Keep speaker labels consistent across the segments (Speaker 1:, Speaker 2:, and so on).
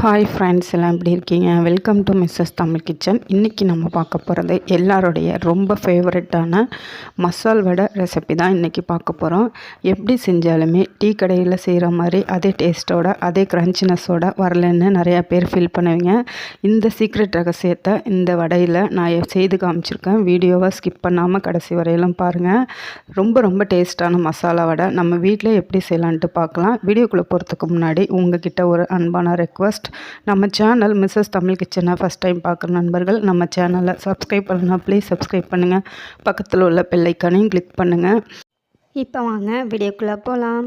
Speaker 1: Hi friends எல்லாம் எப்படி இருக்கீங்க? Welcome to Mrs Tamil kitchen இன்றைக்கி நம்ம பார்க்க போகிறது எல்லாருடைய ரொம்ப ஃபேவரட்டான மசால் வடை ரெசிபி தான் இன்றைக்கி பார்க்க போகிறோம் எப்படி செஞ்சாலுமே டீ கடையில் செய்கிற மாதிரி அதே டேஸ்ட்டோட அதே க்ரன்ச்சினஸோட வரலன்னு நிறையா பேர் ஃபீல் பண்ணுவீங்க. இந்த சீக்ரெட் ரகசியத்தை இந்த வடையில் நான் செய்து காமிச்சிருக்கேன். வீடியோவை ஸ்கிப் பண்ணாமல் கடைசி வரையிலும் பாருங்கள் ரொம்ப ரொம்ப டேஸ்ட்டான மசாலா வடை. நம்ம வீட்டில் எப்படி செய்யலான்ட்டு பார்க்கலாம். வீடியோக்குள்ளே போகிறதுக்கு முன்னாடி உங்ககிட்ட ஒரு அன்பான ரெக்வஸ்ட் நம்ம சேனல் மிஸ்ஸஸ் தமிழ் கிச்சனை ஃபஸ்ட் டைம் பார்க்குற நண்பர்கள் நம்ம சேனலை சப்ஸ்கிரைப் பண்ணுங்கள் ப்ளீஸ் சப்ஸ்கிரைப் பண்ணுங்கள் பக்கத்தில் உள்ள பெல்லைக்கானையும் கிளிக் பண்ணுங்கள்
Speaker 2: இப்போ வாங்க வீடியோக்குள்ளே போகலாம்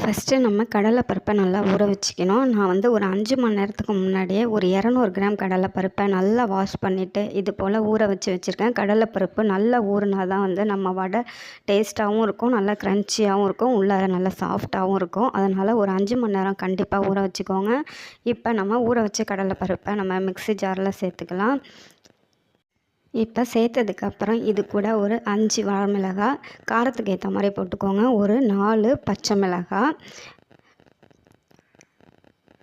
Speaker 2: ஃபஸ்ட்டு நம்ம கடலை பருப்பை நல்லா ஊற வச்சுக்கணும். நான் வந்து ஒரு அஞ்சு மணி நேரத்துக்கு முன்னாடியே ஒரு இரநூறு கிராம் கடலை பருப்பை நல்லா வாஷ் பண்ணிவிட்டு இது போல் ஊற வச்சு வச்சுருக்கேன். கடலை பருப்பு நல்லா ஊறினா தான் வந்து நம்ம வடை டேஸ்ட்டாகவும் இருக்கும் நல்லா க்ரன்ச்சியாகவும் இருக்கும் உள்ளார நல்லா சாஃப்டாகவும் இருக்கும். அதனால் ஒரு அஞ்சு மணி நேரம் கண்டிப்பாக ஊற வச்சுக்கோங்க. இப்போ நம்ம ஊற வச்ச கடலை பருப்பை நம்ம மிக்ஸி ஜாரில் சேர்த்துக்கலாம். இப்போ சேர்த்ததுக்கப்புறம் இது கூட ஒரு அஞ்சு வாழமிளகாய் காரத்துக்கு ஏற்ற மாதிரி போட்டுக்கோங்க. ஒரு நாலு பச்சை மிளகாய்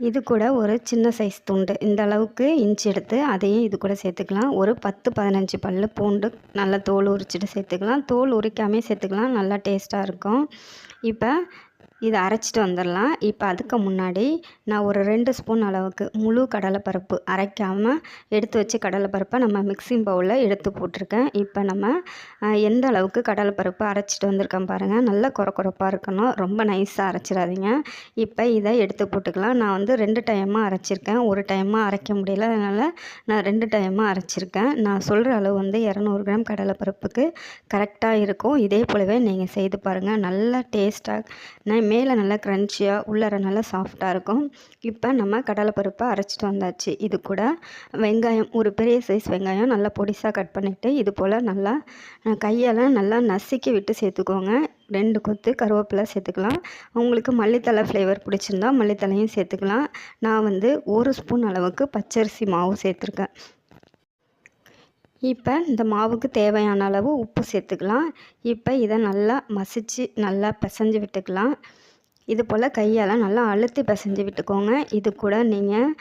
Speaker 2: இது கூட ஒரு சின்ன சைஸ் துண்டு. இந்த அளவுக்கு இஞ்சி எடுத்து அதையும் இது கூட சேர்த்துக்கலாம். ஒரு பத்து பதினஞ்சு பல் பூண்டு நல்லா தோல் உரிச்சிட்டு சேர்த்துக்கலாம். தோல் உரிக்காமே சேர்த்துக்கலாம். நல்லா டேஸ்ட்டாக இருக்கும். இப்போ இதை அரைச்சிட்டு வந்துடலாம். இப்போ அதுக்கு முன்னாடி நான் ஒரு ரெண்டு ஸ்பூன் அளவுக்கு முழு கடலைப்பருப்பு அரைக்காமல் எடுத்து வச்சு கடலைப்பருப்பை நம்ம மிக்சிங் பவுலில் எடுத்து போட்டிருக்கேன். இப்போ நம்ம எந்த அளவுக்கு கடலைப்பருப்பு அரைச்சிட்டு வந்திருக்கேன் பாருங்கள் நல்லா குறை குறைப்பாக இருக்கணும். ரொம்ப நைஸாக அரைச்சிடாதீங்க. இப்போ இதை எடுத்து போட்டுக்கலாம். நான் வந்து ரெண்டு டைமாக அரைச்சிருக்கேன். ஒரு டைமாக அரைக்க முடியல. அதனால் நான் ரெண்டு டைமாக அரைச்சிருக்கேன். நான் சொல்கிற அளவு வந்து இரநூறு கிராம் கடலைப்பருப்புக்கு கரெக்டாக இருக்கும். இதே போலவே நீங்கள் செய்து பாருங்கள் நல்லா டேஸ்ட்டாக நான் மேலே நல்லா க்ரன்ச்சியாக உள்ளார நல்லா சாஃப்டாக இருக்கும். இப்போ நம்ம கடலைப்பருப்பை அரைச்சிட்டு வந்தாச்சு. இது கூட வெங்காயம் ஒரு பெரிய சைஸ் வெங்காயம் நல்லா பொடிசாக கட் பண்ணிவிட்டு இது போல் நல்லா கையால் நல்லா நசுக்கி விட்டு சேர்த்துக்கோங்க. ரெண்டு கொத்து கருவேப்பிலை சேர்த்துக்கலாம். உங்களுக்கு மல்லித்தலை ஃப்ளேவர் பிடிச்சிருந்தா மல்லித்தலையும் சேர்த்துக்கலாம். நான் வந்து ஒரு ஸ்பூன் அளவுக்கு பச்சரிசி மாவு சேர்த்துருக்கேன். இப்போ இந்த மாவுக்கு தேவையான அளவு உப்பு சேர்த்துக்கலாம். இப்போ இதை நல்லா மசித்து நல்லா பிசைஞ்சு விட்டுக்கலாம். இது போல் கையால் நல்லா அழுத்தி பிசைஞ்சு விட்டுக்கோங்க. இது கூட நீங்கள்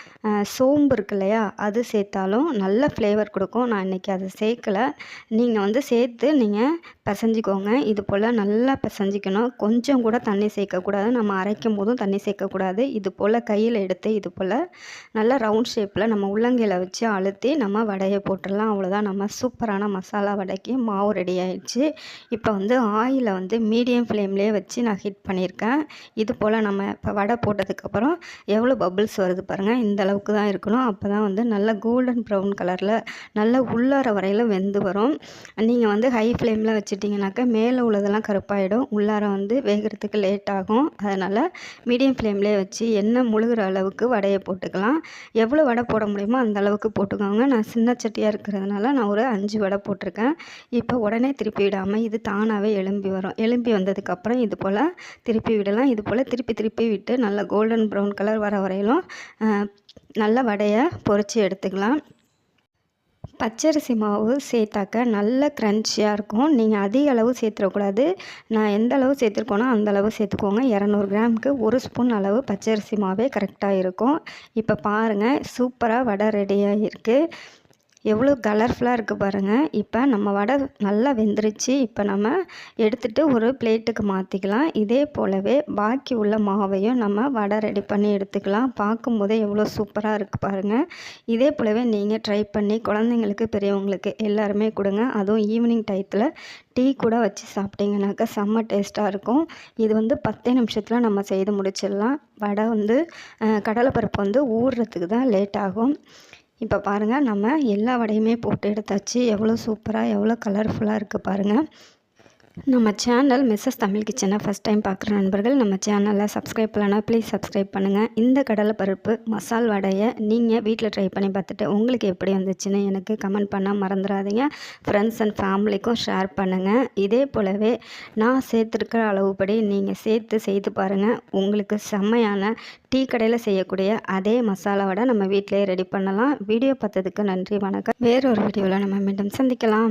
Speaker 2: சோம்பு இருக்கு இல்லையா அது சேர்த்தாலும் நல்ல ஃப்ளேவர் கொடுக்கும். நான் இன்றைக்கி அதை சேர்க்கலை. நீங்கள் வந்து சேர்த்து நீங்கள் பிசைஞ்சிக்கோங்க. இது போல் நல்லா பிசைஞ்சிக்கணும். கொஞ்சம் கூட தண்ணி சேர்க்கக்கூடாது. நம்ம அரைக்கும் போதும் தண்ணி சேர்க்கக்கூடாது. இது போல் கையில் எடுத்து இது போல் நல்லா ரவுண்ட் ஷேப்பில் நம்ம உள்ளங்கையில் வச்சு அழுத்தி நம்ம வடையை போட்டுடலாம். அவ்வளோதான் நம்ம சூப்பரான மசாலா வடைக்கு மாவு ரெடி ஆயிடுச்சு. இப்போ வந்து ஆயிலை வந்து மீடியம் ஃப்ளேம்லேயே வச்சு நான் ஹீட் பண்ணியிருக்கேன். இது போல் நம்ம இப்போ வடை போட்டதுக்கப்புறம் எவ்வளோ பபிள்ஸ் வருது பாருங்கள் இந்த அளவுக்கு தான் இருக்கணும். அப்போ தான் வந்து நல்ல கோல்டன் ப்ரௌன் கலரில் நல்ல உள்ளார வரையில் வெந்து வரும். நீங்கள் வந்து ஹை ஃப்ளேமில் வச்சுட்டிங்கனாக்கா மேலே உள்ளதெல்லாம் கருப்பாயிடும். உள்ளார வந்து வேகிறதுக்கு லேட் ஆகும். அதனால் மீடியம் ஃப்ளேம்லேயே வச்சு எண்ணெய் முழுகிற அளவுக்கு வடையை போட்டுக்கலாம். எவ்வளோ வடை போட முடியுமோ அந்த அளவுக்கு போட்டுக்கோங்க. நான் சின்ன சட்டியாக இருக்கிறதுனால நான் ஒரு அஞ்சு வடை போட்டிருக்கேன். இப்போ உடனே திருப்பி விடாமல் இது தானாகவே எலும்பி வரும். எலும்பி வந்ததுக்கப்புறம் இது போல் திருப்பி விடலாம். இது போல் திருப்பி திருப்பி விட்டு நல்லா கோல்டன் ப்ரௌன் கலர் வர வரையிலும் நல்ல வடையை பொறிச்சு எடுத்துக்கலாம். பச்சரிசி மாவு சேர்த்தாக்க நல்ல க்ரன்ச்சியாக இருக்கும். நீங்கள் அதிக அளவு சேர்த்துடக்கூடாது நான் எந்த அளவு சேர்த்துருக்கோனோ அந்த அளவு சேர்த்துக்கோங்க. இரநூறு கிராமுக்கு ஒரு ஸ்பூன் அளவு பச்சரிசி மாவே கரெக்டாக இருக்கும். இப்போ பாருங்கள் சூப்பராக வடை ரெடியாக இருக்குது எவ்வளோ கலர்ஃபுல்லாக இருக்குது பாருங்கள் இப்போ நம்ம வடை நல்லா வெந்துருச்சு. இப்போ நம்ம எடுத்துகிட்டு ஒரு பிளேட்டுக்கு மாற்றிக்கலாம் இதே போலவே பாக்கி உள்ள மாவையும் நம்ம வடை ரெடி பண்ணி எடுத்துக்கலாம். பார்க்கும்போதே எவ்வளோ சூப்பராக இருக்குது பாருங்கள் இதே போலவே நீங்கள் ட்ரை பண்ணி குழந்தைங்களுக்கு பெரியவங்களுக்கு எல்லாருமே கொடுங்க. அதுவும் ஈவினிங் டயத்தில் டீ கூட வச்சு சாப்பிட்டிங்கனாக்கா செம்ம டேஸ்ட்டாக இருக்கும். இது வந்து பத்தே நிமிஷத்தில் நம்ம செய்து முடிச்சிடலாம். வடை வந்து கடலைப்பருப்பு வந்து ஊறுறதுக்கு தான் லேட் ஆகும். இப்போ பாருங்கள் நம்ம எல்லா வடையுமே போட்டு எடுத்தாச்சு. எவ்வளோ சூப்பராக எவ்வளோ கலர்ஃபுல்லாக இருக்குது பாருங்கள் நம்ம சேனல் மிஸ்ஸஸ் தமிழ் கிச்சனை ஃபஸ்ட் டைம் பார்க்குற நண்பர்கள் நம்ம சேனலில் சப்ஸ்கிரைப் பண்ணலாம் ப்ளீஸ் சப்ஸ்கிரைப் பண்ணுங்கள் இந்த கடலை பருப்பு மசால் வடையை நீங்கள் வீட்டில் ட்ரை பண்ணி பார்த்துட்டு உங்களுக்கு எப்படி வந்துச்சுன்னு எனக்கு கமெண்ட் பண்ணால் மறந்துடாதீங்க. ஃப்ரெண்ட்ஸ் அண்ட் ஃபேமிலிக்கும் ஷேர் பண்ணுங்கள் இதே போலவே நான் சேர்த்துருக்கிற அளவுப்படி நீங்கள் சேர்த்து செய்து பாருங்கள் உங்களுக்கு செம்மையான டீ கடையில் செய்யக்கூடிய அதே மசாலா வடை நம்ம வீட்டிலே ரெடி பண்ணலாம். வீடியோ பார்த்ததுக்கு நன்றி வணக்கம். வேறொரு வீடியோவில் நம்ம மீண்டும் சந்திக்கலாம்.